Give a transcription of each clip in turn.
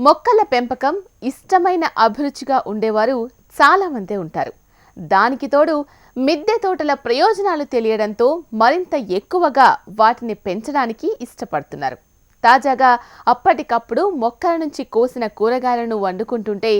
మొక్కల పెంపకం ఇష్టమైన అభిరుచిగా ఉండేవారు చాలామందే ఉంటారు. దానికి తోడు మిద్దె తోటల ప్రయోజనాలు తెలియడంతో మరింత ఎక్కువగా వాటిని పెంచడానికి ఇష్టపడుతున్నారు. తాజాగా అప్పటికప్పుడు మొక్కల నుంచి కోసిన కూరగాయలను వండుకుంటుంటే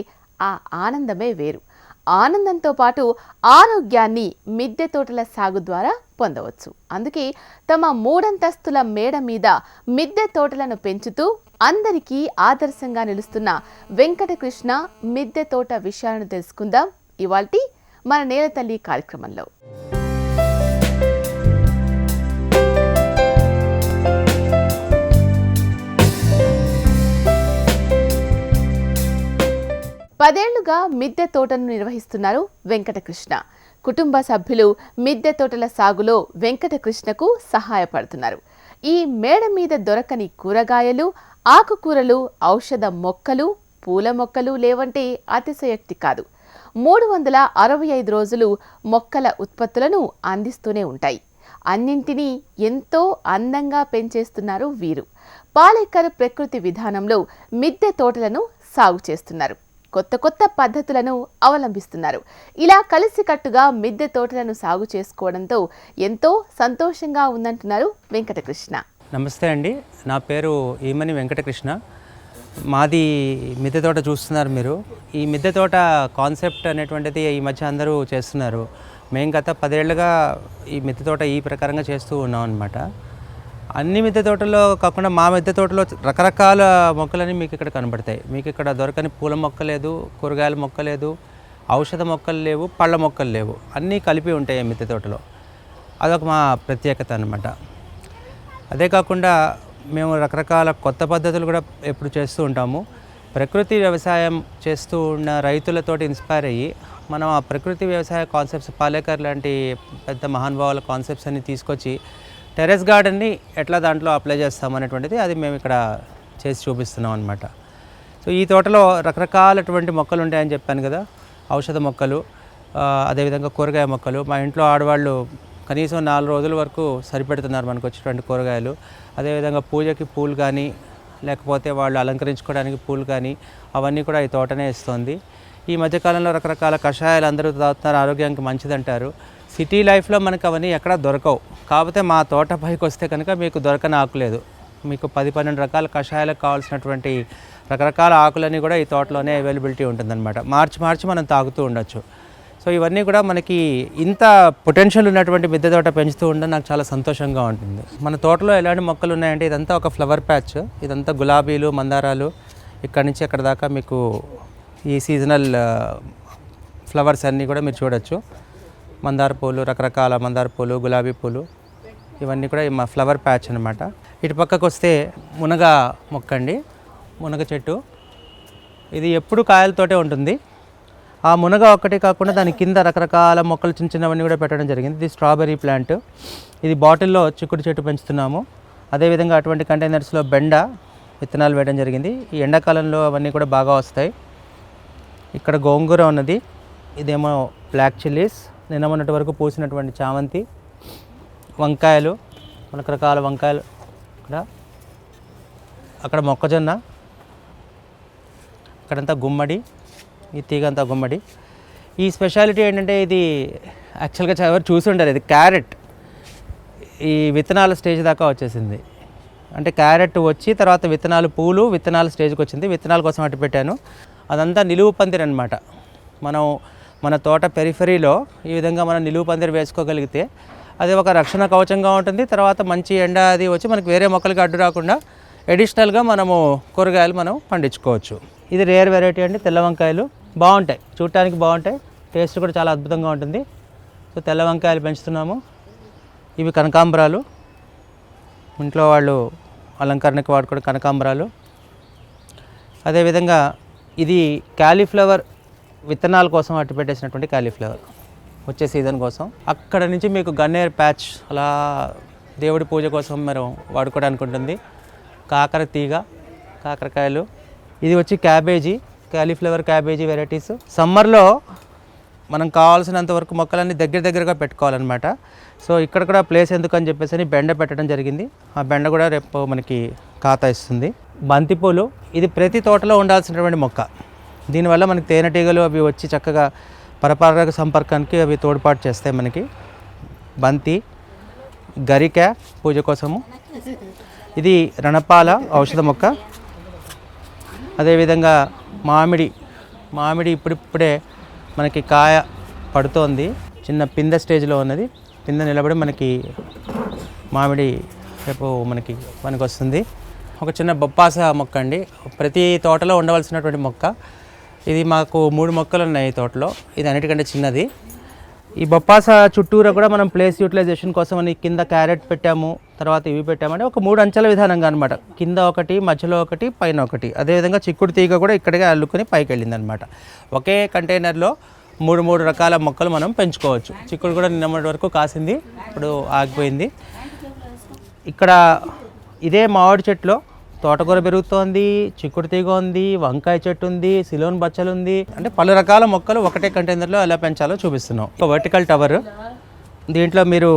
ఆ ఆనందమే వేరు. ఆనందంతో పాటు ఆరోగ్యాన్ని మిద్దె తోటల సాగు ద్వారా పొందవచ్చు. అందుకే తమ మూడంతస్తుల మేడ మీద మిద్దె తోటలను పెంచుతూ అందరికీ ఆదర్శంగా నిలుస్తున్న వెంకటకృష్ణ మిద్దె తోట విషయాలను తెలుసుకుందాం. ఇవాల్టి మన నేల తల్లి కార్యక్రమంలో. పదేళ్ళుగా మిద్దె తోటను నిర్వహిస్తున్నారు వెంకటకృష్ణ. కుటుంబ సభ్యులు మిద్దె తోటల సాగులో వెంకటకృష్ణకు సహాయపడుతున్నారు. ఈ మేడ మీద దొరకని కూరగాయలు ఆకుకూరలు ఔషధ మొక్కలు పూల మొక్కలు లేవంటే అతిశయోక్తి కాదు. మూడు వందల అరవై ఐదు రోజులు మొక్కల ఉత్పత్తులను అందిస్తూనే ఉంటాయి. అన్నింటినీ ఎంతో అందంగా పెంచేస్తున్నారు వీరు. పాలేకర్ ప్రకృతి విధానంలో మిద్దె తోటలను సాగు చేస్తున్నారు. కొత్త కొత్త పద్ధతులను అవలంబిస్తున్నారు. ఇలా కలిసికట్టుగా మిద్దె తోటలను సాగు చేసుకోవడంతో ఎంతో సంతోషంగా ఉందంటున్నారు వెంకటకృష్ణ. నమస్తే అండి. నా పేరు ఈమని వెంకటకృష్ణ. మాది మిద్దె తోట చూస్తున్నారు మీరు. ఈ మిద్దె తోట కాన్సెప్ట్ అనేటువంటిది ఈ మధ్య అందరూ చేస్తున్నారు. మేము గత పదేళ్ళుగా ఈ మిద్దె తోట ఈ ప్రకారంగా చేస్తూ ఉన్నాం అనమాట అన్ని మిద్దె తోటలో కాకుండా మా మిద్దె తోటలో రకరకాల మొక్కలని మీకు ఇక్కడ కనబడతాయి. మీకు ఇక్కడ దొరకని పూల మొక్క లేదు కూరగాయల మొక్క లేదు ఔషధ మొక్కలు లేవు పళ్ళ మొక్కలు లేవు. అన్నీ కలిపి ఉంటాయి మిద్దె తోటలో. అదొక మా ప్రత్యేకత అనమాట అదే కాకుండా మేము రకరకాల కొత్త పద్ధతులు కూడా ఎప్పుడు చేస్తూ ఉంటాము. ప్రకృతి వ్యవసాయం చేస్తూ ఉన్న రైతులతోటి ఇన్స్పైర్ అయ్యి మనం ఆ ప్రకృతి వ్యవసాయ కాన్సెప్ట్స్ పాలేకర్ లాంటి పెద్ద మహానుభావుల కాన్సెప్ట్స్ అన్ని తీసుకొచ్చి టెరెస్ గార్డెన్ని ఎట్లా దాంట్లో అప్లై చేస్తాం అనేటువంటిది అది మేము ఇక్కడ చేసి చూపిస్తున్నాం అనమాట సో ఈ తోటలో రకరకాలటువంటి మొక్కలు ఉంటాయని చెప్పాను కదా ఔషధ మొక్కలు అదేవిధంగా కూరగాయ మొక్కలు. మా ఇంట్లో ఆడవాళ్ళు కనీసం నాలుగు రోజుల వరకు సరిపెడుతున్నారు మనకు వచ్చేటువంటి కూరగాయలు. అదేవిధంగా పూజకి పూలు కానీ లేకపోతే వాళ్ళు అలంకరించుకోవడానికి పూలు కానీ అవన్నీ కూడా ఈ తోటనే ఇస్తుంది. ఈ మధ్యకాలంలో రకరకాల కషాయాలు అందరూ తాగుతున్నారు ఆరోగ్యానికి మంచిదంటారు. సిటీ లైఫ్లో మనకు అవన్నీ ఎక్కడా దొరకవు. కాకపోతే మా తోట పైకి వస్తే కనుక మీకు దొరకని ఆకులేదు మీకు పది పన్నెండు రకాల కషాయాలకు కావాల్సినటువంటి రకరకాల ఆకులన్నీ కూడా ఈ తోటలోనే అవైలబిలిటీ ఉంటుందన్నమాట. మార్చి మార్చి మనం తాగుతూ ఉండొచ్చు. సో ఇవన్నీ కూడా మనకి ఇంత పొటెన్షియల్ ఉన్నటువంటి మిద్దె తోట పెంచుతూ ఉండడం నాకు చాలా సంతోషంగా ఉంటుంది. మన తోటలో ఎలాంటి మొక్కలు ఉన్నాయంటే ఇదంతా ఒక ఫ్లవర్ ప్యాచ్ ఇదంతా గులాబీలు మందారాలు. ఇక్కడి నుంచి అక్కడ దాకా మీకు ఈ సీజనల్ ఫ్లవర్స్ అన్నీ కూడా మీరు చూడొచ్చు. మందార పూలు రకరకాల మందార పూలు గులాబీ పూలు. ఇవన్నీ కూడా మా ఫ్లవర్ ప్యాచ్ అనమాట ఇటు పక్కకు వస్తే మునగ మొక్క అండి మునగ చెట్టు. ఇది ఎప్పుడు కాయలతోటే ఉంటుంది. ఆ మునగ ఒక్కటే కాకుండా దాని కింద రకరకాల మొక్కలు చిన్న చిన్నవన్నీ కూడా పెట్టడం జరిగింది. ఇది స్ట్రాబెర్రీ ప్లాంట్. ఇది బాటిల్లో చిక్కుడు చెట్టు పెంచుతున్నాము. అదేవిధంగా అటువంటి కంటైనర్స్లో బెండ విత్తనాలు వేయడం జరిగింది. ఈ ఎండాకాలంలో అవన్నీ కూడా బాగా వస్తాయి. ఇక్కడ గోంగూర ఉన్నది. ఇదేమో బ్లాక్ చిల్లీస్. నిన్న మొన్నటి వరకు పూసినటువంటి చామంతి. వంకాయలు. రకరకాల వంకాయలు ఇక్కడ అక్కడ మొక్కజొన్న. అక్కడంతా గుమ్మడి. ఈ తీగ అంతా గుమ్మడి. ఈ స్పెషాలిటీ ఏంటంటే ఇది యాక్చువల్గా ఎవరు చూసి ఉండరు ఇది క్యారెట్. ఈ విత్తనాల స్టేజ్ దాకా వచ్చేసింది. అంటే క్యారెట్ వచ్చి తర్వాత విత్తనాలు పూలు విత్తనాల స్టేజ్కి వచ్చింది. విత్తనాల కోసం అటు పెట్టాను. అదంతా నిలువు పందిరి అనమాట మనం మన తోట పెరిఫరీలో ఈ విధంగా మనం నిలువు పందిరి వేసుకోగలిగితే అది ఒక రక్షణ కవచంగా ఉంటుంది. తర్వాత మంచి ఎండ అది వచ్చి మనకి వేరే మొక్కలకి అడ్డు రాకుండా అడిషనల్గా మనము కూరగాయలు మనం పండించుకోవచ్చు. ఇది రేర్ వెరైటీ అండి. తెల్ల వంకాయలు. బాగుంటాయి. చూడటానికి బాగుంటాయి. టేస్ట్ కూడా చాలా అద్భుతంగా ఉంటుంది. సో తెల్ల వంకాయలు పెంచుతున్నాము. ఇవి కనకాంబరాలు. ఇంట్లో వాళ్ళు అలంకరణకి వాడుకునే కనకాంబరాలు. అదేవిధంగా ఇది క్యాలీఫ్లవర్ విత్తనాల కోసం అట్టు పెట్టేసినటువంటి క్యాలీఫ్లవర్. వచ్చే సీజన్ కోసం. అక్కడ నుంచి మీకు గన్నేర్ ప్యాచ్ అలా దేవుడి పూజ కోసం మనం వాడుకోవడానికి ఉంటుంది. కాకర తీగ కాకరకాయలు. ఇది వచ్చి క్యాబేజీ. Cauliflower cabbage varieties. సమ్మర్లో మనం కావాల్సినంత వరకు మొక్కలన్నీ దగ్గర దగ్గరగా పెట్టుకోవాలన్నమాట. సో ఇక్కడ కూడా ప్లేస్ ఎందుకని చెప్పేసి అని బెండ పెట్టడం జరిగింది. ఆ బెండ కూడా రేపు మనకి ఖాతా ఇస్తుంది. బంతిపూలు ఇది ప్రతి తోటలో ఉండాల్సినటువంటి మొక్క. దీనివల్ల మనకి తేనెటీగలు అవి వచ్చి చక్కగా పరపరాగ సంపర్కానికి అవి తోడ్పాటు చేస్తాయి మనకి. బంతి గరిక పూజ కోసము. ఇది రణపాల ఔషధ మొక్క. అదేవిధంగా మామిడి మామిడి ఇప్పుడిప్పుడే మనకి కాయ పడుతోంది. చిన్న పిందె స్టేజ్లో ఉన్నది. పిందె నిలబడి మనకి మామిడి రేపు మనకి మనకు వస్తుంది ఒక చిన్న బొప్పాస మొక్క అండి. ప్రతి తోటలో ఉండవలసినటువంటి మొక్క. ఇది మాకు మూడు మొక్కలు ఉన్నాయి ఈ తోటలో. ఇది అన్నిటికంటే చిన్నది. ఈ బొప్పాస చుట్టూరా కూడా మనం ప్లేస్ యూటిలైజేషన్ కోసం అని కింద క్యారెట్ పెట్టాము తర్వాత ఇవి పెట్టామంటే ఒక మూడు అంచెల విధానంగా అనమాట కింద ఒకటి మధ్యలో ఒకటి పైన ఒకటి. అదేవిధంగా చిక్కుడు తీగ కూడా ఇక్కడికే అల్లుకొని పైకి వెళ్ళింది అనమాట ఒకే కంటైనర్లో మూడు మూడు రకాల మొక్కలు మనం పెంచుకోవచ్చు. చిక్కుడు కూడా నిన్నటి వరకు కాసింది ఇప్పుడు ఆగిపోయింది. ఇక్కడ ఇదే మామిడి చెట్లో తోటకూర పెరుగుతోంది చిక్కుడు తీగ ఉంది వంకాయ చెట్టు ఉంది సిలోన్ బచ్చలు ఉంది. అంటే పలు రకాల మొక్కలు ఒకటే కంటైనర్లో ఎలా పెంచాలో చూపిస్తున్నాం. ఒక వర్టికల్ టవర్. దీంట్లో మీరు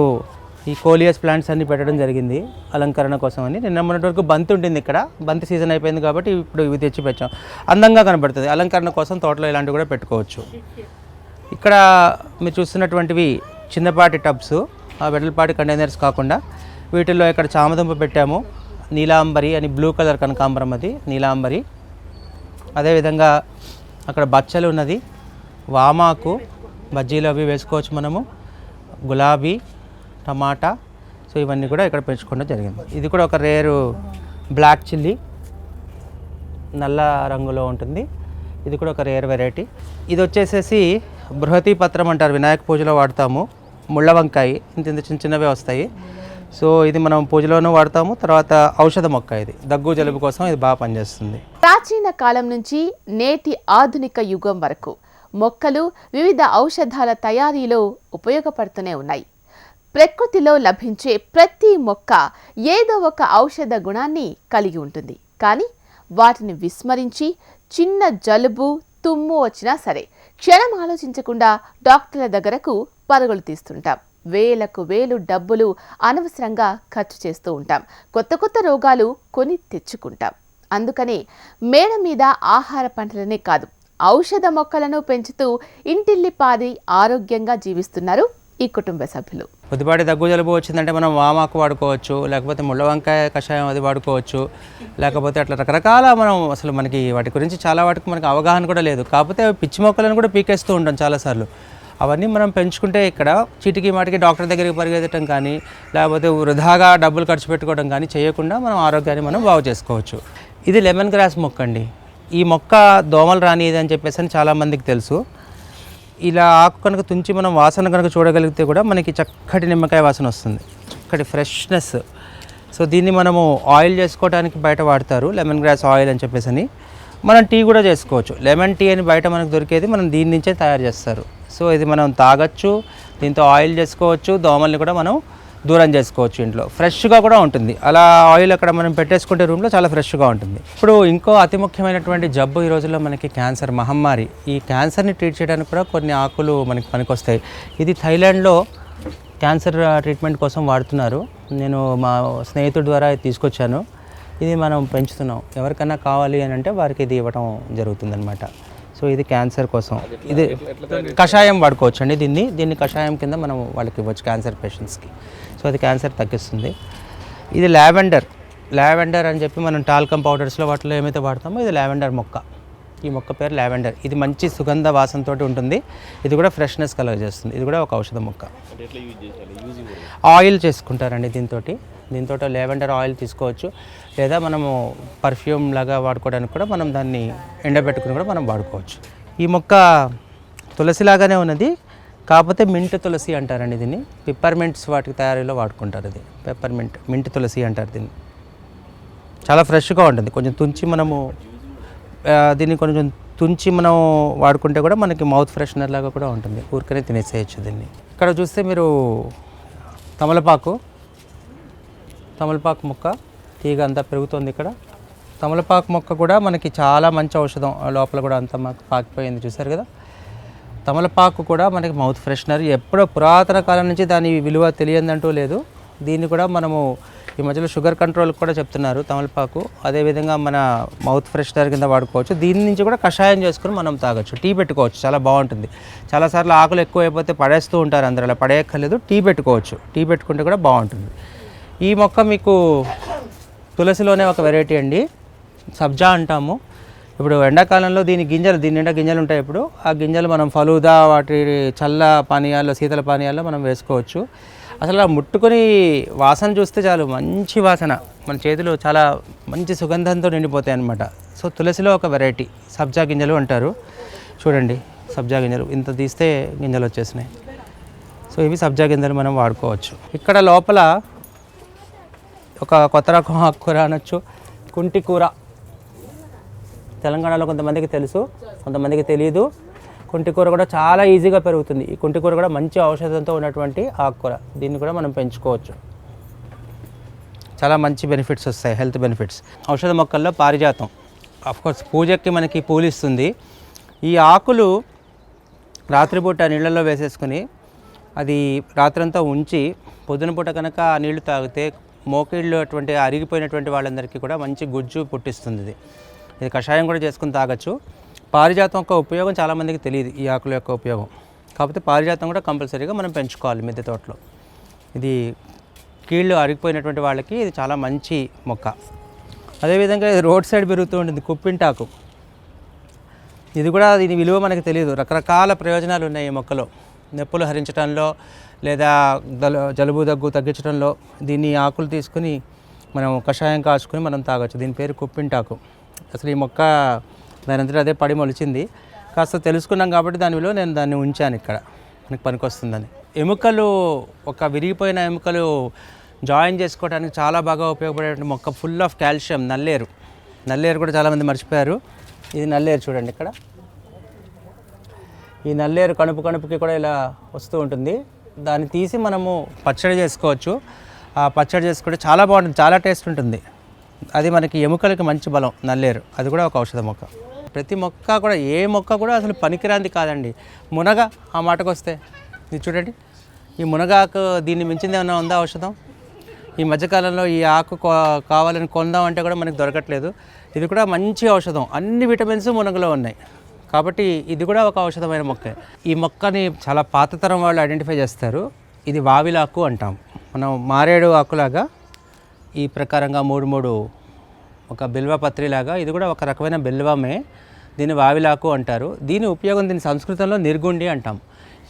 ఈ కోలియస్ ప్లాంట్స్ అన్ని పెట్టడం జరిగింది అలంకరణ కోసం అని. నిన్న మొన్నటి వరకు బంతి ఉంటుంది ఇక్కడ. బంతి సీజన్ అయిపోయింది కాబట్టి ఇప్పుడు ఇవి తెచ్చి పెట్టాం అందంగా కనబడుతుంది. అలంకరణ కోసం తోటలో ఇలాంటివి కూడా పెట్టుకోవచ్చు. ఇక్కడ మీరు చూస్తున్నటువంటివి చిన్నపాటి టబ్స్ ఆ వెడల్పాటి కంటైనర్స్ కాకుండా వీటిల్లో ఇక్కడ చామదుంప పెట్టాము. నీలాంబరి అని బ్లూ కలర్ కనకాంబరం అది నీలాంబరి. అదేవిధంగా అక్కడ బచ్చలు ఉన్నది వామాకు బజ్జీలు అవి వేసుకోవచ్చు మనము గులాబీ టమాటా. సో ఇవన్నీ కూడా ఇక్కడ పెంచుకోవడం జరిగింది. ఇది కూడా ఒక రేరు బ్లాక్ చిల్లీ నల్ల రంగులో ఉంటుంది. ఇది కూడా ఒక రేర్ వెరైటీ ఇది వచ్చేసేసి బృహతి పత్రం అంటారు వినాయక పూజలో వాడతాము. ముళ్ళ వంకాయ ఇంత ఇంత చిన్న చిన్నవే వస్తాయి. సో ఇది మనం పూజలోనూ వాడతాము తర్వాత ఔషధ మొక్క ఇది. దగ్గు జలుబు కోసం ఇది బాగా పనిచేస్తుంది. ప్రాచీన కాలం నుంచి నేటి ఆధునిక యుగం వరకు మొక్కలు వివిధ ఔషధాల తయారీలో ఉపయోగపడుతూనే ఉన్నాయి. ప్రకృతిలో లభించే ప్రతి మొక్క ఏదో ఒక ఔషధ గుణాన్ని కలిగి ఉంటుంది. కానీ వాటిని విస్మరించి చిన్న జలుబు తుమ్ము వచ్చినా సరే క్షణం ఆలోచించకుండా డాక్టర్ల దగ్గరకు పరుగులు తీస్తుంటాం. వేలకు వేలు డబ్బులు అనవసరంగా ఖర్చు చేస్తూ ఉంటాం. కొత్త కొత్త రోగాలు కొని తెచ్చుకుంటాం. అందుకనే మేడ మీద ఆహార పంటలనే కాదు ఔషధ మొక్కలను పెంచుతూ ఇంటిల్లిపాది ఆరోగ్యంగా జీవిస్తున్నారు ఈ కుటుంబ సభ్యులు. కొద్దిపాటి దగ్గు జలుబు వచ్చిందంటే మనం వామాకు వాడుకోవచ్చు లేకపోతే ముళ్ళ వంకాయ కషాయం అది వాడుకోవచ్చు లేకపోతే అట్లా రకరకాల మనం అసలు మనకి వాటి గురించి చాలా వాటికి మనకి అవగాహన కూడా లేదు. కాకపోతే పిచ్చి మొక్కలను కూడా పీకేస్తూ ఉంటాం చాలాసార్లు. అవన్నీ మనం పెంచుకుంటే ఇక్కడ చిటికి మాటికి డాక్టర్ దగ్గరికి పరిగెత్తడం కానీ లేకపోతే వృధాగా డబ్బులు ఖర్చు పెట్టుకోవడం కానీ చేయకుండా మనం ఆరోగ్యాన్ని మనం బాగు చేసుకోవచ్చు. ఇది లెమన్ గ్రాస్ మొక్క అండి. ఈ మొక్క దోమలు రానిది అని చెప్పేసి అని చాలామందికి తెలుసు. ఇలా ఆకు కనుక తుంచి మనం వాసన కనుక చూడగలిగితే కూడా మనకి చక్కటి నిమ్మకాయ వాసన వస్తుంది. చక్కటి ఫ్రెష్నెస్. సో దీన్ని మనము ఆయిల్ చేసుకోవడానికి బయట వాడతారు. లెమన్ గ్రాస్ ఆయిల్ అని చెప్పేసి అని. మనం టీ కూడా చేసుకోవచ్చు. లెమన్ టీ అని బయట మనకు దొరికేది మనం దీని నుంచే తయారు చేస్తారు. సో ఇది మనం తాగొచ్చు దీంతో ఆయిల్ చేసుకోవచ్చు దోమల్ని కూడా మనం దూరం చేసుకోవచ్చు ఇంట్లో. ఫ్రెష్గా కూడా ఉంటుంది. అలా ఆయిల్ అక్కడ మనం పెట్టేసుకుంటే రూమ్లో చాలా ఫ్రెష్గా ఉంటుంది. ఇప్పుడు ఇంకో అతి ముఖ్యమైనటువంటి జబ్బు ఈ రోజుల్లో మనకి క్యాన్సర్ మహమ్మారి. ఈ క్యాన్సర్ని ట్రీట్ చేయడానికి కూడా కొన్ని ఆకులు మనకి పనికొస్తాయి. ఇది థైలాండ్లో క్యాన్సర్ ట్రీట్మెంట్ కోసం వాడుతున్నారు. నేను మా స్నేహితుడి ద్వారా తీసుకొచ్చాను. ఇది మనం పెంచుతున్నాం. ఎవరికైనా కావాలి అని అంటే వారికి ఇది ఇవ్వడం జరుగుతుందన్నమాట. సో ఇది క్యాన్సర్ కోసం. ఇది కషాయం వాడుకోవచ్చు అండి దీన్ని. దీన్ని కషాయం కింద మనం వాళ్ళకి ఇవ్వచ్చు క్యాన్సర్ పేషెంట్స్కి సో అది క్యాన్సర్ తగ్గిస్తుంది. ఇది లావెండర్. లావెండర్ అని చెప్పి మనం టాల్కమ్ పౌడర్స్లో వాటిలో ఏమైతే వాడతామో ఇది లావెండర్ మొక్క. ఈ మొక్క పేరు లావెండర్. ఇది మంచి సుగంధ వాసనతో ఉంటుంది. ఇది కూడా ఫ్రెష్నెస్ కలగజేస్తుంది. ఇది కూడా ఒక ఔషధ మొక్క. ఆయిల్ చేసుకుంటారండి దీంతో దీంతో లేవెండర్ ఆయిల్ తీసుకోవచ్చు. లేదా మనము పర్ఫ్యూమ్ లాగా వాడుకోవడానికి కూడా మనం దాన్ని ఎండబెట్టుకుని కూడా మనం వాడుకోవచ్చు. ఈ మొక్క తులసిలాగానే ఉన్నది. కాకపోతే మింట్ తులసి అంటారండి దీన్ని. పిప్పర్మెంట్స్ వాటి తయారీలో వాడుకుంటారు ఇది పెప్పర్మెంట్ మింట్ తులసి అంటారు దీన్ని. చాలా ఫ్రెష్గా ఉంటుంది. కొంచెం తుంచి మనము దీన్ని కొంచెం తుంచి మనం వాడుకుంటే కూడా మనకి మౌత్ ఫ్రెషనర్ లాగా కూడా ఉంటుంది. ఊరికనే తినేసేయచ్చు దీన్ని. ఇక్కడ చూస్తే మీరు తమలపాకు తమలపాకు మొక్క తీగ అంతా పెరుగుతుంది ఇక్కడ. తమలపాకు మొక్క కూడా మనకి చాలా మంచి ఔషధం. లోపల కూడా అంతా మాకు పాకిపోయింది చూసారు కదా? తమలపాకు కూడా మనకి మౌత్ ఫ్రెషనర్ ఎప్పుడో పురాతన కాలం నుంచి దాని విలువ తెలియదంటూ లేదు. దీన్ని కూడా మనము ఈ మధ్యలో షుగర్ కంట్రోల్ కూడా చెప్తున్నారు తమలపాకు. అదేవిధంగా మన మౌత్ ఫ్రెషనర్ కింద వాడుకోవచ్చు. దీని నుంచి కూడా కషాయం చేసుకుని మనం తాగొచ్చు. టీ పెట్టుకోవచ్చు. చాలా బాగుంటుంది. చాలాసార్లు ఆకులు ఎక్కువ అయిపోతే పడేస్తూ ఉంటారు అందరూ. అలా పడేయక్కర్లేదు. టీ పెట్టుకోవచ్చు. టీ పెట్టుకుంటే కూడా బాగుంటుంది. ఈ మొక్క మీకు తులసిలోనే ఒక వెరైటీ అండి. సబ్జా అంటాము. ఇప్పుడు ఎండాకాలంలో దీని గింజలు దీని నిండా గింజలు ఉంటాయి ఇప్పుడు. ఆ గింజలు మనం ఫలూదా వాటి చల్ల పానీయాల్లో శీతల పానీయాల్లో మనం వేసుకోవచ్చు. అసలు ఆ ముట్టుకొని వాసన చూస్తే చాలు మంచి వాసన. మన చేతులు చాలా మంచి సుగంధంతో నిండిపోతాయి అన్నమాట. సో తులసిలో ఒక వెరైటీ సబ్జా గింజలు అంటారు. చూడండి సబ్జా గింజలు. ఇంత తీస్తే గింజలు వచ్చేసినాయి. సో ఇవి సబ్జా గింజలు మనం వాడుకోవచ్చు. ఇక్కడ లోపల ఒక కొత్త రకం ఆకుకూర అనొచ్చు. కుంటి కూర. తెలంగాణలో కొంతమందికి తెలుసు కొంతమందికి తెలియదు కుంటి కూర కూడా చాలా ఈజీగా పెరుగుతుంది. ఈ కుంటి కూర కూడా మంచి ఔషధంతో ఉన్నటువంటి ఆకుకూర. దీన్ని కూడా మనం పెంచుకోవచ్చు. చాలా మంచి బెనిఫిట్స్ వస్తాయి హెల్త్ బెనిఫిట్స్. ఔషధ మొక్కల్లో పారిజాతం. కోర్స్ పూజకి మనకి పూలు ఇస్తుంది ఈ ఆకులు రాత్రిపూట నీళ్ళల్లో వేసేసుకుని అది రాత్రంతా ఉంచి పొద్దున పూట కనుక ఆ నీళ్ళు తాగితే మోకిళ్ళు అటువంటి అరిగిపోయినటువంటి వాళ్ళందరికీ కూడా మంచి గుజ్జు పుట్టిస్తుంది ఇది. ఇది కషాయం కూడా చేసుకుని తాగొచ్చు. పారిజాతం యొక్క ఉపయోగం చాలామందికి తెలియదు ఈ ఆకుల యొక్క ఉపయోగం. కాకపోతే పారిజాతం కూడా కంపల్సరీగా మనం పెంచుకోవాలి మిద్దె తోటలో. ఇది కీళ్ళు అరిగిపోయినటువంటి వాళ్ళకి ఇది చాలా మంచి మొక్క. అదేవిధంగా ఇది రోడ్ సైడ్ పెరుగుతూ ఉంటుంది కుప్పింటాకు. ఇది కూడా దీని విలువ మనకు తెలియదు. రకరకాల ప్రయోజనాలు ఉన్నాయి ఈ మొక్కలో. నొప్పులు హరించడంలో లేదా జలుబు దగ్గు తగ్గించడంలో దీన్ని ఆకులు తీసుకుని మనం కషాయం కాచుకుని మనం తాగొచ్చు. దీని పేరు కుప్పింటాకు. అసలు ఈ మొక్క దాని అదే పడి మొలిచింది. కాస్త తెలుసుకున్నాం కాబట్టి దాని విలువ నేను దాన్ని ఉంచాను ఇక్కడ. మనకు పనికొస్తుందని. ఎముకలు ఒక విరిగిపోయిన ఎముకలు జాయిన్ చేసుకోవడానికి చాలా బాగా ఉపయోగపడే మొక్క ఫుల్ ఆఫ్ కాల్షియం నల్లేరు. నల్లేరు కూడా చాలామంది మర్చిపోయారు. ఇది నల్లేరు చూడండి ఇక్కడ. ఈ నల్లేరు కణుపు కణుపుకి కూడా ఇలా వస్తూ ఉంటుంది. దాన్ని తీసి మనము పచ్చడి చేసుకోవచ్చు. ఆ పచ్చడి చేసుకుంటే చాలా బాగుంటుంది చాలా టేస్ట్ ఉంటుంది. అది మనకి ఎముకలకి మంచి బలం నల్లేరు. అది కూడా ఒక ఔషధ మొక్క. ప్రతి మొక్క కూడా ఏ మొక్క కూడా అసలు పనికిరాంది కాదండి. మునగ ఆ మాటకు వస్తే. ఇది చూడండి. ఈ మునగాకు దీన్ని మించింది ఏమైనా ఉందా ఔషధం? ఈ మధ్యకాలంలో ఈ ఆకు కావాలని కొందాం అంటే కూడా మనకు దొరకట్లేదు. ఇది కూడా మంచి ఔషధం. అన్ని విటమిన్స్ మునగలో ఉన్నాయి. కాబట్టి ఇది కూడా ఒక ఔషధమైన మొక్క. ఈ మొక్కని చాలా పాత తరం వాళ్ళు ఐడెంటిఫై చేస్తారు. ఇది వావిలాకు అంటాం. మనం మారేడు ఆకులాగా ఈ ప్రకారంగా మూడు మూడు ఒక బిల్వ పత్రిలాగా ఇది కూడా ఒక రకమైన బిల్వమే. దీన్ని వావిలాకు అంటారు. దీని ఉపయోగం దీని సంస్కృతంలో నిర్గుండి అంటాం.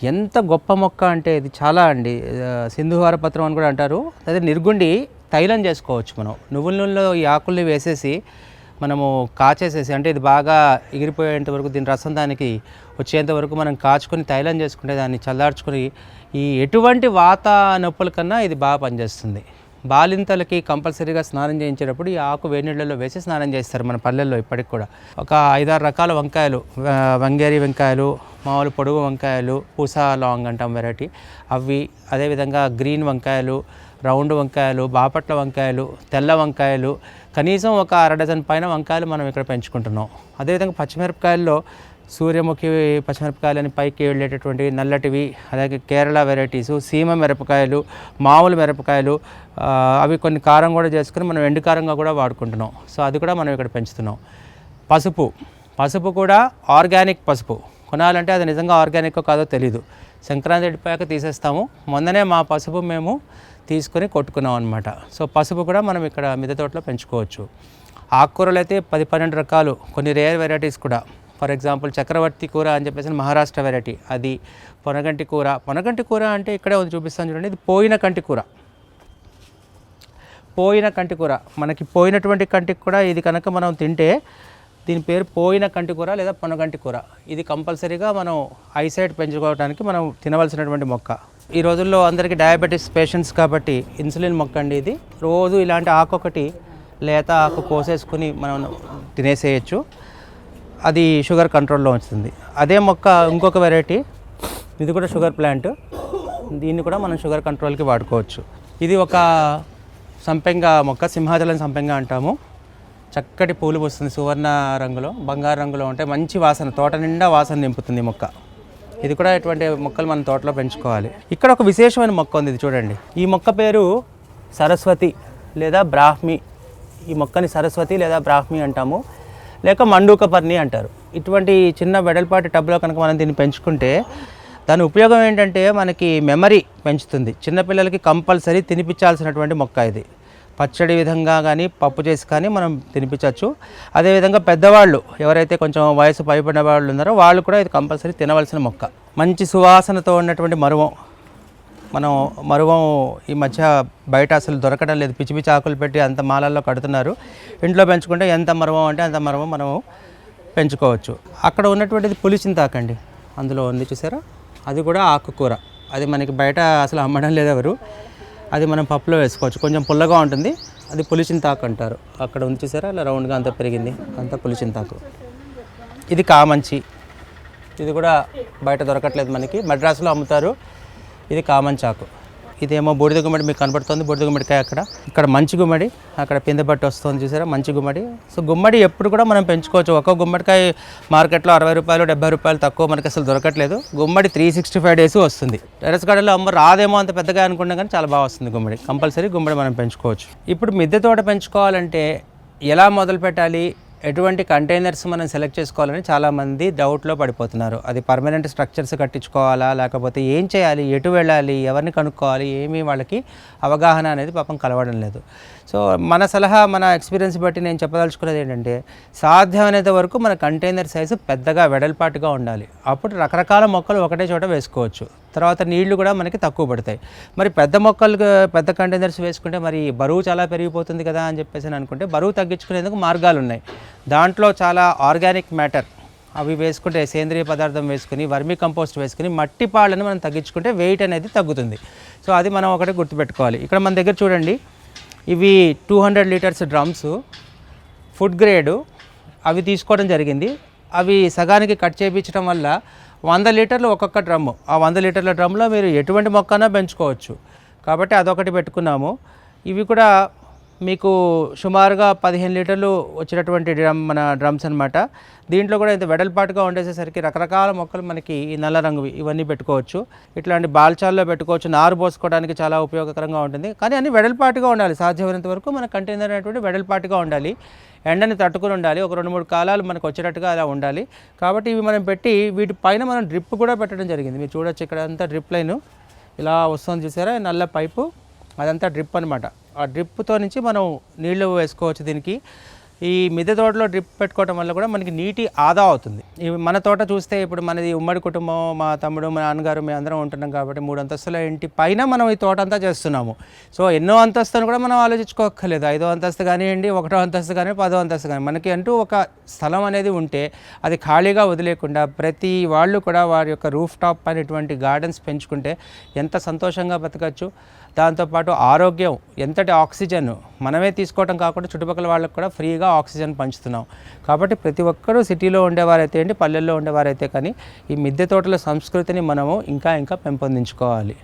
ఎంత గొప్ప మొక్క అంటే ఇది చాలా అండి. ఆ, సింధువార పత్రం అని కూడా అంటారు. అదే నిర్గుండి తైలం చేసుకోవచ్చు మనం. నువ్వుల నూనెలో ఈ ఆకుల్ని వేసేసి మనము కాచేసేసి అంటే ఇది బాగా ఎగిరిపోయేంత వరకు దీని రసం దానికి వచ్చేంత వరకు మనం కాచుకొని తైలం చేసుకుంటే దాన్ని చల్లార్చుకొని ఈ ఎటువంటి వాత నొప్పుల కన్నా ఇది బాగా పనిచేస్తుంది. బాలింతలకి కంపల్సరీగా స్నానం చేయించేటప్పుడు ఈ ఆకు వేడి నీళ్ళలో వేసి స్నానం చేస్తారు మన పల్లెల్లో ఇప్పటికి కూడా. ఒక ఐదారు రకాల వంకాయలు వంగేరి వంకాయలు మామూలు పొడుగు వంకాయలు పూసా లాంగ్ అంటాం వెరైటీ. అవి అదేవిధంగా గ్రీన్ వంకాయలు రౌండ్ వంకాయలు బాపట్ల వంకాయలు తెల్ల వంకాయలు కనీసం ఒక అర డజన్ పైన వంకాయలు మనం ఇక్కడ పెంచుకుంటున్నాం. అదేవిధంగా పచ్చిమిరపకాయల్లో సూర్యముఖి పచ్చిమిరపకాయలు అని పైకి వెళ్ళేటటువంటి నల్లటివి అలాగే కేరళ వెరైటీస్ సీమ మిరపకాయలు మామూలు మిరపకాయలు అవి కొన్ని కారం కూడా చేసుకుని మనం ఎండు కారంగా కూడా వాడుకుంటున్నాం. సో అది కూడా మనం ఇక్కడ పెంచుతున్నాం. పసుపు. పసుపు కూడా ఆర్గానిక్ పసుపు. కొనాలంటే అది నిజంగా ఆర్గానిక్ కాదో తెలీదు. సంక్రాంతి వెళ్ళిపోయాక తీసేస్తాము. మొన్ననే మా పసుపు మేము తీసుకొని కొట్టుకున్నాం అనమాట సో పసుపు కూడా మనం ఇక్కడ మిద్దె తోటలో పెంచుకోవచ్చు. ఆకుకూరలు అయితే పది పన్నెండు రకాలు. కొన్ని రేర్ వెరైటీస్ కూడా. ఫర్ ఎగ్జాంపుల్ చక్రవర్తి కూర అని చెప్పేసి మహారాష్ట్ర వెరైటీ. అది పొనగంటి కూర. పొనగంటి కూర అంటే ఇక్కడే ఉంది చూపిస్తాను చూడండి. ఇది పోయిన కంటి కూర. పోయిన కంటి కూర. మనకి పోయినటువంటి కంటికి కూడా ఇది కనుక మనం తింటే దీని పేరు పోయిన కంటి కూర లేదా పొనగంటి కూర. ఇది కంపల్సరీగా మనం ఐసైట్ పెంచుకోవడానికి మనం తినవలసినటువంటి మొక్క. ఈ రోజుల్లో అందరికీ డయాబెటీస్ పేషెంట్స్ కాబట్టి ఇన్సులిన్ మొక్క అండి ఇది. రోజు ఇలాంటి ఆకు ఒకటి లేత ఆకు కోసేసుకుని మనం తినేసేయచ్చు. అది షుగర్ కంట్రోల్లో ఉంచుతుంది. అదే మొక్క ఇంకొక వెరైటీ. ఇది కూడా షుగర్ ప్లాంట్. దీన్ని కూడా మనం షుగర్ కంట్రోల్కి వాడుకోవచ్చు. ఇది ఒక సంపెంగ మొక్క సింహాచలం సంపెంగ అంటాము. చక్కటి పూలు పూస్తుంది. సువర్ణ రంగులో బంగారు రంగులో ఉంటే మంచి వాసన తోట నిండా వాసన నింపుతుంది మొక్క. ఇది కూడా ఇటువంటి మొక్కలు మన తోటలో పెంచుకోవాలి. ఇక్కడ ఒక విశేషమైన మొక్క ఉంది ఇది చూడండి. ఈ మొక్క పేరు సరస్వతి లేదా బ్రాహ్మి. ఈ మొక్కని సరస్వతి లేదా బ్రాహ్మి అంటాము. లేక మండూకపర్ణి అంటారు. ఇటువంటి చిన్న వెడల్పాటి టబ్లో కనుక మనం దీన్ని పెంచుకుంటే దాని ఉపయోగం ఏంటంటే మనకి మెమరీ పెంచుతుంది. చిన్నపిల్లలకి కంపల్సరీ తినిపించాల్సినటువంటి మొక్క ఇది. పచ్చడి విధంగా కానీ పప్పు చేసి కానీ మనం తినిపించవచ్చు అదేవిధంగా పెద్దవాళ్ళు ఎవరైతే కొంచెం వయసు పైబడిన వాళ్ళు ఉన్నారో వాళ్ళు కూడా ఇది కంపల్సరీ తినవలసిన మొక్క. మంచి సువాసనతో ఉన్నటువంటి మరువం. మనం మరువం ఈ మధ్య బయట అసలు దొరకడం లేదు. పిచ్చి పిచ్చి ఆకులు పెట్టి అంత మాలల్లో కడుతున్నారు. ఇంట్లో పెంచుకుంటే ఎంత మరువం అంటే అంత మరువం మనం పెంచుకోవచ్చు. అక్కడ ఉన్నటువంటిది పులిచింతాకండి అందులో ఉంది చూసారా? అది కూడా ఆకుకూర. అది మనకి బయట అసలు అమ్మడం లేదు ఎవరు. అది మనం పప్పులో వేసుకోవచ్చు. కొంచెం పుల్లగా ఉంటుంది. అది పులిచింతాకు అంటారు. అక్కడ ఉంది చూసారా? అలా రౌండ్గా అంతా పెరిగింది. అంతా పులిచింతాకు ఇది కామంచి. ఇది కూడా బయట దొరకట్లేదు మనకి. మద్రాసులో అమ్ముతారు. ఇది కామంచాకు. ఇదేమో బూడిద గుమ్మడి మీకు కనబడుతుంది బూడిద గుమ్మడికాయ అక్కడ. ఇక్కడ మంచి గుమ్మడి అక్కడ పిందె వస్తుంది చూసారా? మంచి గుమ్మడి. సో గుమ్మడి ఎప్పుడు కూడా మనం పెంచుకోవచ్చు. ఒక్కో గుమ్మడికాయ మార్కెట్లో అరవై రూపాయలు డెబ్బై రూపాయలు తక్కువ మనకి అసలు దొరకట్లేదు. గుమ్మడి త్రీ సిక్స్టీ ఫైవ్ డేస్ వస్తుంది. టెరస్ గార్డెన్లో అమ్మ రాదేమో అంత పెద్దగా అనుకున్నా కానీ చాలా బాగా వస్తుంది గుమ్మడి. కంపల్సరీ గుమ్మడి మనం పెంచుకోవచ్చు. ఇప్పుడు మిద్దె తోట పెంచుకోవాలంటే ఎలా మొదలు పెట్టాలి ఎటువంటి కంటైనర్స్ మనం సెలెక్ట్ చేసుకోవాలని చాలామంది డౌట్లో పడిపోతున్నారు. అది పర్మనెంట్ స్ట్రక్చర్స్ కట్టించుకోవాలా? లేకపోతే ఏం చేయాలి? ఎటు వెళ్ళాలి? ఎవరిని కనుక్కోవాలి? ఏమీ వాళ్ళకి అవగాహన అనేది పాపం కలవడం లేదు. సో మన సలహా మన ఎక్స్పీరియన్స్ బట్టి నేను చెప్పదలుచుకున్నది ఏంటంటే సాధ్యమైనంత వరకు మన కంటైనర్ సైజు పెద్దగా వెడల్పాటుగా ఉండాలి. అప్పుడు రకరకాల మొక్కలు ఒకటే చోట వేసుకోవచ్చు. తర్వాత నీళ్ళు కూడా మనకి తక్కువ పడతాయి. మరి పెద్ద మొక్కలు పెద్ద కంటైనర్స్ వేసుకుంటే మరి బరువు చాలా పెరిగిపోతుంది కదా అని చెప్పేసి అనుకుంటే బరువు తగ్గించుకునేందుకు మార్గాలు ఉన్నాయి దాంట్లో చాలా ఆర్గానిక్ మ్యాటర్. అవి వేసుకుంటే సేంద్రియ పదార్థం వేసుకుని వర్మీ కంపోస్ట్ వేసుకుని మట్టి పాళ్ళని మనం తగ్గించుకుంటే వెయిట్ అనేది తగ్గుతుంది. సో అది మనం ఒకటి గుర్తుపెట్టుకోవాలి. ఇక్కడ మన దగ్గర చూడండి. ఇవి two hundred litres drums food grade అవి తీసుకోవడం జరిగింది. అవి సగానికి కట్ చేయించడం వల్ల వంద లీటర్లు ఒక్కొక్క డ్రమ్ము. ఆ వంద లీటర్ల డ్రమ్లో మీరు ఎటువంటి మొక్కనా పెంచుకోవచ్చు. కాబట్టి అదొకటి పెట్టుకున్నాము. ఇవి కూడా మీకు సుమారుగా పదిహేను లీటర్లు వచ్చినటువంటి డ్రమ్ మన డ్రమ్స్ అనమాట దీంట్లో కూడా ఇంత వెడల్పాటుగా ఉండేసేసరికి రకరకాల మొక్కలు మనకి ఈ నల్ల రంగువి ఇవన్నీ పెట్టుకోవచ్చు. ఇట్లాంటి బాల్చాల్లో పెట్టుకోవచ్చు. నారు పోసుకోవడానికి చాలా ఉపయోగకరంగా ఉంటుంది. కానీ అన్ని వెడల్పాటుగా ఉండాలి. సాధ్యమైనంత వరకు మన కంటైనర్ అనేటువంటి వెడల్పాటుగా ఉండాలి. ఎండని తట్టుకుని ఉండాలి. ఒక రెండు మూడు కాలాలు మనకు వచ్చేటట్టుగా అలా ఉండాలి. కాబట్టి ఇవి మనం పెట్టి వీటి పైన మనం డ్రిప్ కూడా పెట్టడం జరిగింది. మీరు చూడొచ్చు ఇక్కడ అంతా డ్రిప్ లైన్. ఇలా వస్తుంది చూసారా? నల్ల పైపు. అదంతా డ్రిప్ అనమాట ఆ డ్రిప్తో నుంచి మనం నీళ్ళు వేసుకోవచ్చు దీనికి. ఈ మిద్దె తోటలో డ్రిప్ పెట్టుకోవడం వల్ల కూడా మనకి నీటి ఆదా అవుతుంది. ఈ మన తోట చూస్తే ఇప్పుడు మనది ఉమ్మడి కుటుంబం మా తమ్ముడు మా నాన్నగారు మేము అందరం ఉంటున్నాం కాబట్టి మూడు అంతస్తుల ఇంటి పైన మనం ఈ తోట అంతా చేస్తున్నాము. సో ఎన్నో అంతస్తును కూడా మనం ఆలోచించుకోక్కర్లేదు. ఐదో అంతస్తు కానివ్వండి ఒకటో అంతస్తు కానీ పదో అంతస్తు కానీ మనకి అంటూ ఒక స్థలం అనేది ఉంటే అది ఖాళీగా వదిలేకుండా ప్రతి వాళ్ళు కూడా వారి యొక్క రూఫ్ టాప్ అనేటువంటి గార్డెన్స్ పెంచుకుంటే ఎంత సంతోషంగా బతకచ్చు. దాంతోపాటు ఆరోగ్యం ఎంతటి ఆక్సిజన్ మనమే తీసుకోవటం కాకుండా చుట్టుపక్కల వాళ్ళకి కూడా ఫ్రీగా ఆక్సిజన్ పంచుతున్నాం. కాబట్టి ప్రతి ఒక్కరూ సిటీలో ఉండేవారైతే ఏంటి పల్లెల్లో ఉండేవారైతే కానీ ఈ మిద్దె తోటల సంస్కృతిని మనము ఇంకా ఇంకా పెంపొందించుకోవాలి.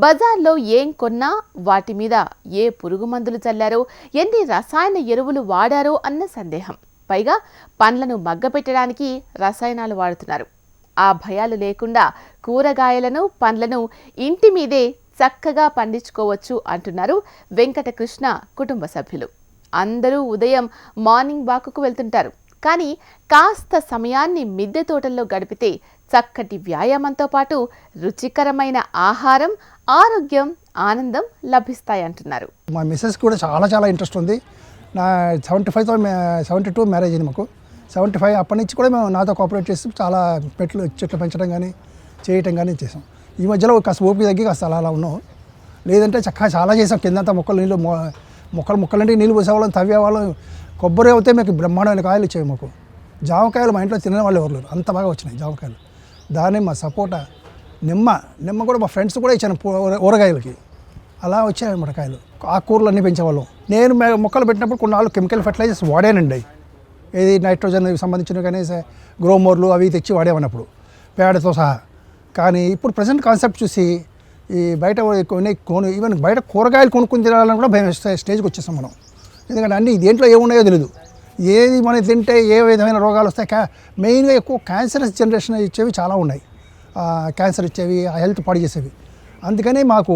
బజార్లో ఏం కొన్నా వాటి మీద ఏ పురుగు మందులు చల్లారో ఎన్ని రసాయన ఎరువులు వాడారో అన్న సందేహం. పైగా పండ్లను మగ్గపెట్టడానికి రసాయనాలు వాడుతున్నారు. ఆ భయాలు లేకుండా కూరగాయలను పండ్లను ఇంటి మీదే చక్కగా పండించుకోవచ్చు అంటున్నారు వెంకటకృష్ణ కుటుంబ సభ్యులు. అందరూ ఉదయం మార్నింగ్ వాకుకు వెళ్తుంటారు. కానీ కాస్త సమయాన్ని మిద్దె తోటల్లో గడిపితే చక్కటి వ్యాయామంతో పాటు రుచికరమైన ఆహారం ఆరోగ్యం ఆనందం లభిస్తాయి అంటున్నారు. మా మిస్సెస్ కూడా చాలా చాలా ఇంట్రెస్ట్ ఉంది. నా సెవెంటీ ఫైవ్తో సెవెంటీ టూ మ్యారేజ్ అయింది మాకు. సెవెంటీ ఫైవ్ అప్పటి నుంచి కూడా మేము నాతో కోఆపరేట్ చేసి చాలా పెట్లు చెట్లు పెంచడం కానీ చేయటం కానీ చేసాం. ఈ మధ్యలో కాస్త ఓపిక తగ్గి కాస్త అలా అలా ఉన్నాం. లేదంటే చక్కగా చాలా చేసాం. కిందంతా మొక్కలు నీళ్ళు మొ- మొక్కలు మొక్కలంటే నీళ్ళు పోసేవాళ్ళం తవ్వేవాళ్ళం. కొబ్బరి అయితే మీకు బ్రహ్మాండమైన కాయలు ఇచ్చాయి మాకు. జామకాయలు మా ఇంట్లో తినే వాళ్ళు ఎవరు లేరు. అంత బాగా వచ్చినాయి జామకాయలు. దాన్ని మా సపోటా నిమ్మ నిమ్మ కూడా మా ఫ్రెండ్స్ కూడా ఇచ్చాను ఊరగాయలకి. అలా వచ్చాయి అన్నమాట కాయలు ఆకుకూరలు అన్నీ పెంచేవాళ్ళం. నేను మొక్కలు పెట్టినప్పుడు కొన్నాళ్ళు కెమికల్ ఫెర్టిలైజర్స్ వాడానండి. ఏది నైట్రోజన్ సంబంధించిన కానీ గ్రోమోర్లు అవి తెచ్చి వాడేమన్నప్పుడు పేడతో సహా. కానీ ఇప్పుడు ప్రజెంట్ కాన్సెప్ట్ చూసి ఈ బయట కొన్ని కొను ఈవెన్ బయట కూరగాయలు కొనుక్కుని తినాలని కూడా భయం స్టేజ్కి వచ్చేసాం మనం. ఎందుకంటే అన్ని దేంట్లో ఏమున్నాయో తెలియదు ఏది మనం తింటే ఏ విధమైన రోగాలు వస్తాయి క్యా మెయిన్గా ఎక్కువ క్యాన్సరస్ జనరేషన్ ఇచ్చేవి చాలా ఉన్నాయి. క్యాన్సర్ ఇచ్చేవి ఆ హెల్త్ పాడు చేసేవి. అందుకనే మాకు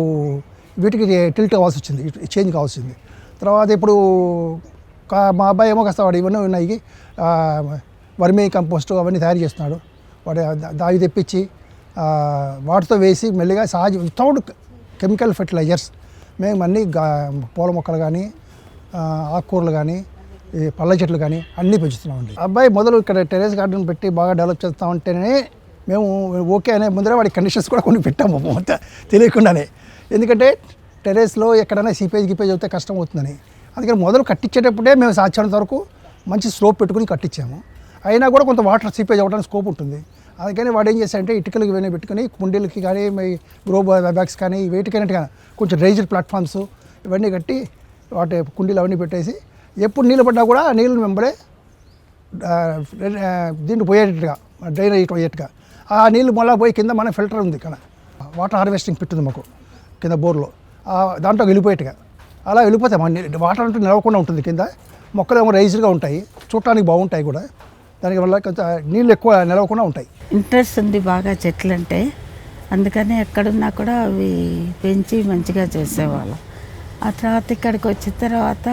వీటికి టిల్ట్ కావాల్సి వచ్చింది చేంజ్ కావాల్సి వచ్చింది తర్వాత ఇప్పుడు కా- మా అబ్బాయి ఏమో కాస్త వాడు ఇవన్నీ ఉన్నాయి. వర్మీ కంపోస్ట్ అవన్నీ తయారు చేస్తున్నాడు. వాడు దావి తెప్పించి వాటితో వేసి మెల్లిగా సహజ వితౌట్ కెమికల్ ఫెర్టిలైజర్స్. మేము అన్ని పూల మొక్కలు కానీ ఆకుకూరలు కానీ ఈ పళ్ళ చెట్లు కానీ అన్నీ పెంచుతున్నామండి. అబ్బాయి మొదలు ఇక్కడ టెరెస్ గార్డెన్ పెట్టి బాగా డెవలప్ చేస్తా ఉంటేనే మేము ఓకే అనే ముందర వాడి కండిషన్స్ కూడా కొన్ని పెట్టాము మొత్తం తెలియకుండానే. ఎందుకంటే టెరెస్లో ఎక్కడైనా సీపేజ్ గిపేజ్ అవుతే కష్టం అవుతుందని. అందుకని మొదలు కట్టించేటప్పుడే మేము సాధ్యమైనంత వరకు మంచి స్లోప్ పెట్టుకుని కట్టించాము. అయినా కూడా కొంత వాటర్ సీపేజ్ అవ్వడానికి స్కోప్ ఉంటుంది. అందుకని వాడు ఏం చేశాడంటే ఇటుకలు ఇవన్నీ పెట్టుకుని కుండీలకి కానీ గ్రో బ్యాగ్స్ కానీ వేటికైనట్టు కానీ కొంచెం రైజ్డ్ ప్లాట్ఫామ్స్ ఇవన్నీ కట్టి వాటి కుండీలు అవన్నీ పెట్టేసి ఎప్పుడు నీళ్ళు పడ్డా కూడా నీళ్ళు వెంబడే దీంట్లో పోయేటట్టుగా డ్రైన్ అయ్యి ఆ నీళ్ళు మళ్ళీ పోయి కింద మన ఫిల్టర్ ఉంది ఇక్కడ. వాటర్ హార్వెస్టింగ్ పెట్టుంది మాకు కింద బోర్లో. దాంట్లో వెళ్ళిపోయేట్టుగా అలా వెళ్ళిపోతే మన వాటర్ అంటూ నిలవకుండా ఉంటుంది కింద. మొక్కలు ఏమో రైజ్గా ఉంటాయి చూడటానికి బాగుంటాయి కూడా. దానికి వల్ల కొంచెం నీళ్ళు ఎక్కువ నిలవకుండా ఉంటాయి. ఇంట్రెస్ట్ ఉంది బాగా చెట్లు అంటే అందుకని ఎక్కడున్నా కూడా అవి పెంచి మంచిగా చేసేవాళ్ళం. ఆ తర్వాత ఇక్కడికి వచ్చిన తర్వాత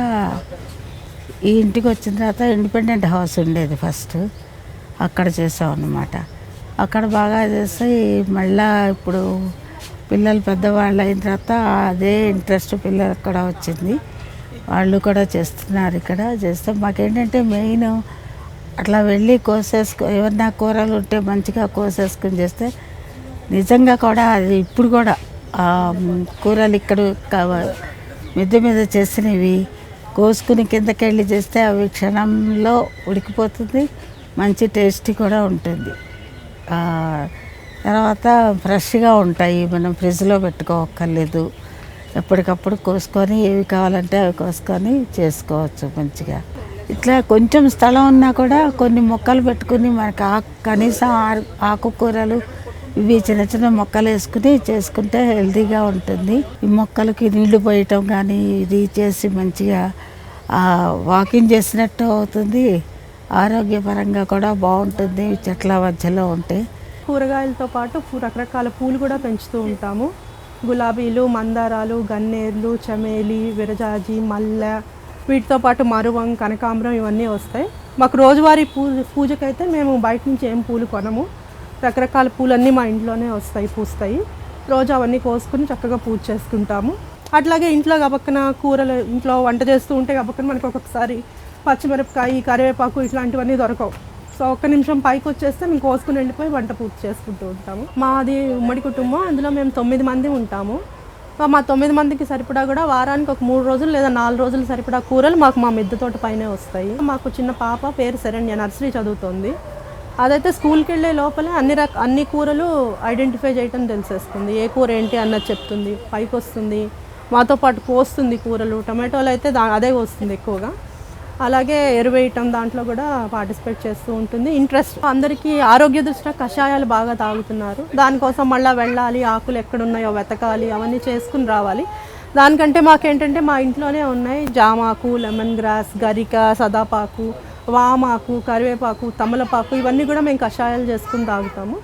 ఈ ఇంటికి వచ్చిన తర్వాత ఇండిపెండెంట్ హౌస్ ఉండేది ఫస్ట్. అక్కడ చేసాం అన్నమాట అక్కడ బాగా చేస్తే మళ్ళా ఇప్పుడు పిల్లలు పెద్దవాళ్ళు అయిన తర్వాత అదే ఇంట్రెస్ట్ పిల్లలకు కూడా వచ్చింది. వాళ్ళు కూడా చేస్తున్నారు ఇక్కడ. చేస్తే మాకేంటంటే మెయిన్ అట్లా వెళ్ళి కోసేసుకో ఏమన్నా కూరలు ఉంటే మంచిగా కోసేసుకుని చేస్తే నిజంగా కూడా అది ఇప్పుడు కూడా కూరలు ఇక్కడ మిద్దె మీద చేసినవి కోసుకుని కిందకెళ్ళి చేస్తే అవి క్షణంలో ఉడికిపోతుంది. మంచి టేస్టీ కూడా ఉంటుంది. తర్వాత ఫ్రెష్గా ఉంటాయి మనం ఫ్రిడ్జ్లో పెట్టుకోవక్కర్లేదు ఎప్పటికప్పుడు కోసుకొని ఏవి కావాలంటే అవి కోసుకొని చేసుకోవచ్చు మంచిగా. ఇట్లా కొంచెం స్థలం ఉన్నా కూడా కొన్ని మొక్కలు పెట్టుకుని మనకు ఆకు కనీసం ఆరు ఆకుకూరలు ఇవి చిన్న చిన్న మొక్కలు వేసుకుని చేసుకుంటే హెల్తీగా ఉంటుంది. ఈ మొక్కలకి నీళ్ళు పోయటం కానీ ఇది చేసి మంచిగా వాకింగ్ చేసినట్టు అవుతుంది. ఆరోగ్యపరంగా కూడా బాగుంటుంది చెట్ల మధ్యలో ఉంటే. కూరగాయలతో పాటు రకరకాల పూలు కూడా పెంచుతూ ఉంటాము. గులాబీలు మందారాలు గన్నేర్లు చమేలి విరజాజి మల్లె వీటితో పాటు మరువం కనకాంబరం ఇవన్నీ వస్తాయి. మాకు రోజువారీ పూజ పూజకైతే మేము బయట నుంచి ఏం పూలు కొనము. రకరకాల పూలన్నీ మా ఇంట్లోనే వస్తాయి పూస్తాయి. రోజు అవన్నీ కోసుకుని చక్కగా పూజ చేసుకుంటాము. అట్లాగే ఇంట్లో గబక్కన కూరలు ఇంట్లో వంట చేస్తూ ఉంటే గబక్కన మనకు ఒక్కొక్కసారి పచ్చిమిరపకాయ కరివేపాకు ఇట్లాంటివన్నీ దొరకవు. సో ఒక్క నిమిషం పైకి వచ్చేస్తే మేము కోసుకుని వెళ్ళిపోయి వంట పూర్తి చేసుకుంటూ ఉంటాము. మాది ఉమ్మడి కుటుంబం అందులో మేము తొమ్మిది మంది ఉంటాము. మా తొమ్మిది మందికి సరిపడా కూడా వారానికి ఒక మూడు రోజులు లేదా నాలుగు రోజులు సరిపడా కూరలు మాకు మా మిద్దె తోట పైనే వస్తాయి. మాకు చిన్న పాప పేరు శరణ్య నర్సరీ చదువుతోంది. అదైతే స్కూల్కి వెళ్ళే లోపలే అన్ని రక అన్ని కూరలు ఐడెంటిఫై చేయటం తెలిసేస్తుంది. ఏ కూర ఏంటి అన్నది చెప్తుంది పైకి వస్తుంది మాతో పాటు కోస్తుంది కూరలు. టమాటోలు అయితే దా అదే వస్తుంది ఎక్కువగా. అలాగే ఎరువేయటం దాంట్లో కూడా పార్టిసిపేట్ చేస్తూ ఉంటుంది. ఇంట్రెస్ట్. అందరికీ ఆరోగ్య దృష్ట్యా కషాయాలు బాగా తాగుతున్నారు. దానికోసం మళ్ళీ వెళ్ళాలి ఆకులు ఎక్కడున్నాయో వెతకాలి అవన్నీ చేసుకుని రావాలి. దానికంటే మాకేంటంటే మా ఇంట్లోనే ఉన్నాయి జామాకు లెమన్ గ్రాస్ గరిక సదాపాకు వామాకు కరివేపాకు తమలపాకు ఇవన్నీ కూడా మేము కషాయాలు చేసుకుని తాగుతాము.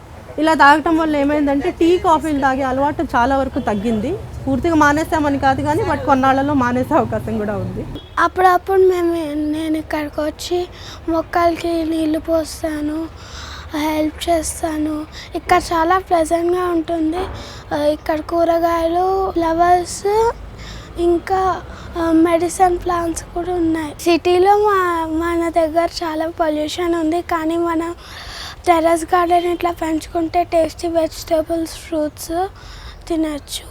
ఇలా తాగటం వల్ల ఏమైందంటే టీ కాఫీలు తాగే అలవాటు చాలా వరకు తగ్గింది. పూర్తిగా మానేసామని కాదు కానీ బట్ కొన్నాళ్ళలో మానేసే అవకాశం కూడా ఉంది. అప్పుడప్పుడు మేము నేను ఇక్కడికి వచ్చి మొక్కలకి నీళ్ళు పోస్తాను హెల్ప్ చేస్తాను. ఇక్కడ చాలా ప్లెజెంట్గా ఉంటుంది. ఇక్కడ కూరగాయలు ఫ్లవర్స్ ఇంకా మెడిసిన్ ప్లాంట్స్ కూడా ఉన్నాయి. సిటీలో మా మన దగ్గర చాలా పొల్యూషన్ ఉంది. కానీ మనం టెర్రస్ గార్డెన్ ఇట్లా పెంచుకుంటే టేస్టీ వెజిటేబుల్స్ ఫ్రూట్స్ తినచ్చు.